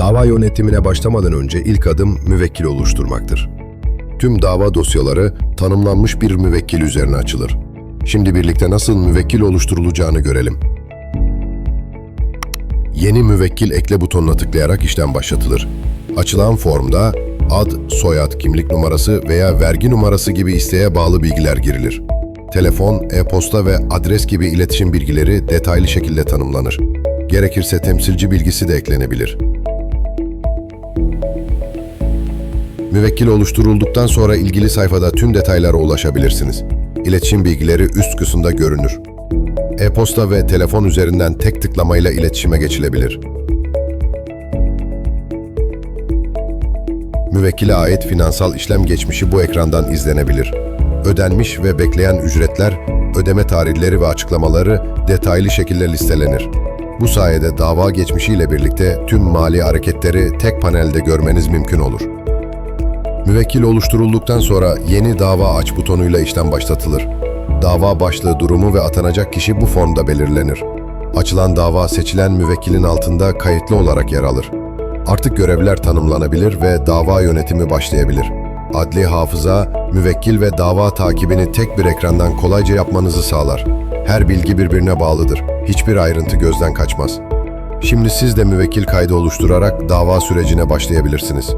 Dava yönetimine başlamadan önce ilk adım müvekkil oluşturmaktır. Tüm dava dosyaları tanımlanmış bir müvekkil üzerine açılır. Şimdi birlikte nasıl müvekkil oluşturulacağını görelim. Yeni müvekkil ekle butonuna tıklayarak işlem başlatılır. Açılan formda ad, soyad, kimlik numarası veya vergi numarası gibi isteğe bağlı bilgiler girilir. Telefon, e-posta ve adres gibi iletişim bilgileri detaylı şekilde tanımlanır. Gerekirse temsilci bilgisi de eklenebilir. Müvekkil oluşturulduktan sonra ilgili sayfada tüm detaylara ulaşabilirsiniz. İletişim bilgileri üst kısımda görünür. E-posta ve telefon üzerinden tek tıklamayla iletişime geçilebilir. Müvekkile ait finansal işlem geçmişi bu ekrandan izlenebilir. Ödenmiş ve bekleyen ücretler, ödeme tarihleri ve açıklamaları detaylı şekilde listelenir. Bu sayede dava geçmişiyle birlikte tüm mali hareketleri tek panelde görmeniz mümkün olur. Müvekkil oluşturulduktan sonra yeni dava aç butonuyla işlem başlatılır. Dava başlığı durumu ve atanacak kişi bu formda belirlenir. Açılan dava seçilen müvekkilin altında kayıtlı olarak yer alır. Artık görevler tanımlanabilir ve dava yönetimi başlayabilir. Adli hafıza, müvekkil ve dava takibini tek bir ekrandan kolayca yapmanızı sağlar. Her bilgi birbirine bağlıdır. Hiçbir ayrıntı gözden kaçmaz. Şimdi siz de müvekkil kaydı oluşturarak dava sürecine başlayabilirsiniz.